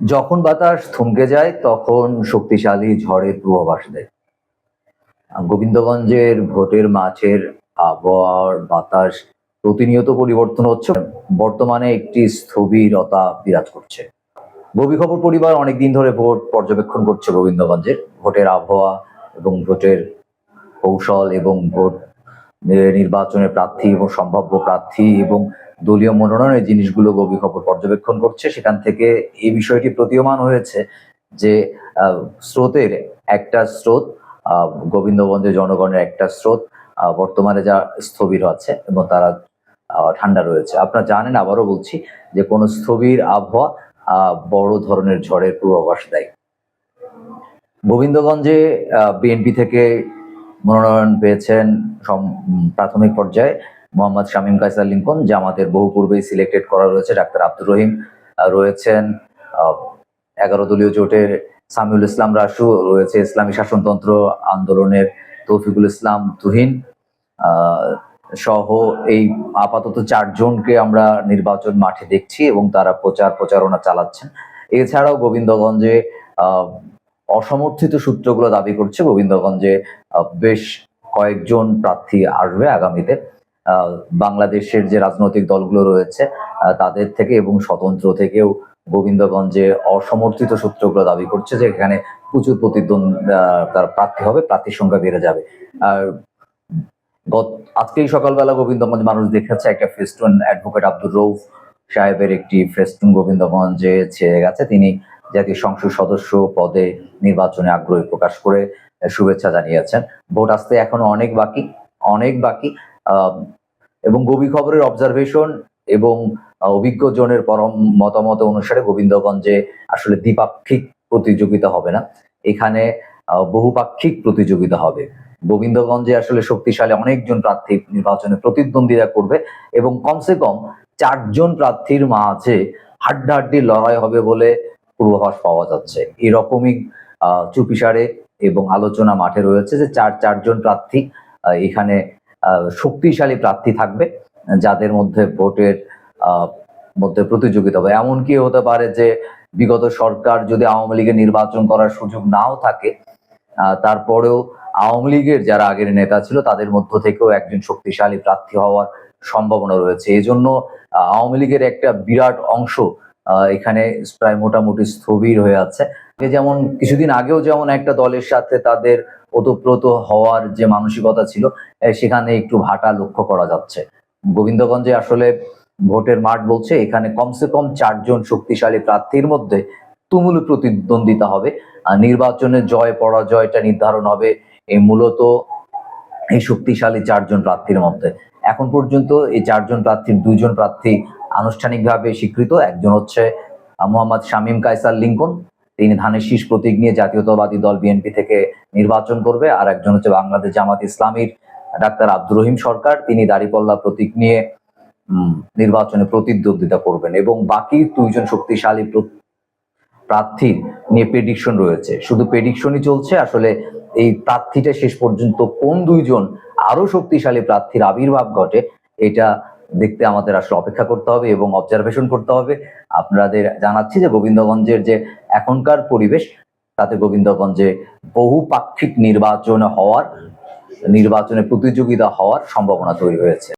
যখন বাতাস থমকে যায়, তখন শক্তিশালী ঝড়ের পূর্বাভাস দেয়। গোবিন্দগঞ্জের ভোটের মাছের আবহাওয়ার বাতাস প্রতিনিয়ত পরিবর্তন হচ্ছে। বর্তমানে একটি স্থবিরতা বিরাজ করছে। গভীর খবর পরিবার অনেকদিন ধরে ভোট পর্যবেক্ষণ করছে গোবিন্দগঞ্জের। ভোটের আবহাওয়া এবং ভোটের কৌশল এবং ভোট এ, নির্বাচনের প্রার্থী এবং সম্ভাব্য প্রার্থী এবং দলীয় মনোনয়নের জিনিসগুলো গভীর খবর পর্যবেক্ষণ করছে। সেখান থেকে এই বিষয়টি প্রতীয়মান হয়েছে যে স্রোতের একটা স্রোত গোবিন্দগঞ্জের জনগণের একটা স্রোত বর্তমানে যা স্থবির আছে এবং তারা ঠান্ডা রয়েছে। আপনারা জানেন আবারও বলছি যে কোনো স্থবির আবহাওয়া বড় ধরনের ঝড়ের পূর্বাভাস দেয়। গোবিন্দগঞ্জে বিএনপি থেকে মনোনয়ন পেয়েছেন প্রাথমিক পর্যায়ে মোহাম্মদ শামীম কাইসার লিঙ্কন, জামাতের বহু পূর্বেই সিলেক্টেড করা রয়েছে ডাক্তার আব্দুর রহিম রয়েছেন এগারো দলীয় জোটের সামিউল ইসলাম রাসু, রয়েছে ইসলামী শাসনতন্ত্র আন্দোলনের তৌফিকুল ইসলাম তুহিন সহ এই আপাতত চারজনকে আমরা নির্বাচন মাঠে দেখছি এবং তারা প্রচার প্রচারণা চালাচ্ছেন। এছাড়াও গোবিন্দগঞ্জে অসমর্থিত সূত্রগুলো দাবি করছে গোবিন্দগঞ্জে বেশ কয়েকজন প্রার্থী আসবে আগামীতে। বাংলাদেশের যে রাজনৈতিক দলগুলো রয়েছে তাদের থেকে এবং স্বতন্ত্র থেকেও গোবিন্দগঞ্জে অসমর্থিত সূত্রগুলো দাবি করছে যে এখানে প্রচুর প্রতিদ্বন্দ্বী তার প্রার্থী হবে, প্রার্থীর সংখ্যা বেড়ে যাবে। আর গত, আজকেই সকালবেলা গোবিন্দগঞ্জ মানুষ দেখেছে একটা ফেস্টুন, অ্যাডভোকেট আব্দুর রৌফ সাহেবের একটি ফেস্টুন গোবিন্দগঞ্জে ছেড়ে গেছে। তিনি জাতীয় সংসদ সদস্য পদে নির্বাচনে আগ্রহী প্রকাশ করে শুভেচ্ছা জানিয়েছেন। ভোট আসতে এখনও অনেক বাকি অনেক বাকি এবং গভীর খবরের অবজারভেশন এবং অভিজ্ঞ জনের পরম মতামত অনুসারে গোবিন্দগঞ্জে আসলে দ্বিপাক্ষিক প্রতিযোগিতা হবে না। এখানে বহুপাক্ষিক প্রতিযোগিতা হবে। গোবিন্দগঞ্জে আসলে শক্তিশালী অনেকজন প্রার্থী নির্বাচনে প্রতিদ্বন্দ্বিতা করবে এবং কমসে কম চারজন প্রার্থীর মাঝে হাড্ডাহাড্ডি লড়াই হবে বলে পূর্বাভাস পাওয়া যাচ্ছে। এরকমই চুপিসারে এবং আলোচনা মাঠে রয়েছে যে চার, চারজন প্রার্থী এখানে শক্তিশালী প্রার্থী থাকবে, যাদের মধ্যে ভোটের মধ্যে প্রতিযোগিতা হবে। এমনকি হতে পারে যে বিগত সরকার যদি আওয়ামী লীগের নির্বাচন করার সুযোগ নাও থাকে তারপরেও আওয়ামী লীগের যারা আগের নেতা ছিল, তাদের মধ্য থেকেও একজন শক্তিশালী প্রার্থী হওয়ার সম্ভাবনা রয়েছে। এই জন্য আওয়ামী লীগের একটা বিরাট অংশ এখানে প্রায় মোটামুটি স্থবির হয়ে আছে। যেমন, কিছুদিন আগেও যেমন একটা দলের সাথে তাদের ওতপ্রোত হওয়ার যে মানসিকতা ছিল সেখানে একটু ভাটা লক্ষ্য করা যাচ্ছে। গোবিন্দগঞ্জে আসলে ভোটের মাঠ বলছে, এখানে কমসে কম চারজন শক্তিশালী প্রার্থীর মধ্যে তুমুল প্রতিদ্বন্দ্বিতা হবে। আর নির্বাচনে জয়, পরাজয়টা নির্ধারণ হবে এই মূলত এই শক্তিশালী চারজন প্রার্থীর মধ্যে। এখন পর্যন্ত এই চারজন প্রার্থীর দুইজন প্রার্থী আনুষ্ঠানিকভাবে স্বীকৃত একজন হচ্ছে মোহাম্মদ শামীম কায়সার লিঙ্কন। তিনি ধানের শীষ প্রতীক নিয়ে জাতীয়তাবাদী দল বিএনপি থেকে নির্বাচন করবে আর একজন হচ্ছে বাংলাদেশ জামাত ইসলামীর ডাক্তার আব্দুর রহিম সরকার। তিনি দাড়িপাল্লা প্রতীক নিয়ে নির্বাচনে প্রতিদ্বন্দ্বিতা করবেন এবং বাকি দুইজন শক্তিশালী প্র- প্রার্থী নিয়ে প্রেডিকশন রয়েছে। শুধু প্রেডিকশনই চলছে, আসলে এই প্রার্থীটা শেষ পর্যন্ত কোন দুইজন আরও শক্তিশালী প্রার্থীর আবির্ভাব ঘটে, এটা দেখতে আমাদের আসলে অপেক্ষা করতে হবে এবং অবজারভেশন করতে হবে। আপনাদের জানাচ্ছি যে গোবিন্দগঞ্জের যে এখনকার পরিবেশ, তাতে গোবিন্দগঞ্জে বহুপাক্ষিক নির্বাচন হওয়ার, নির্বাচনে প্রতিযোগিতা হওয়ার সম্ভাবনা তৈরি হয়েছে।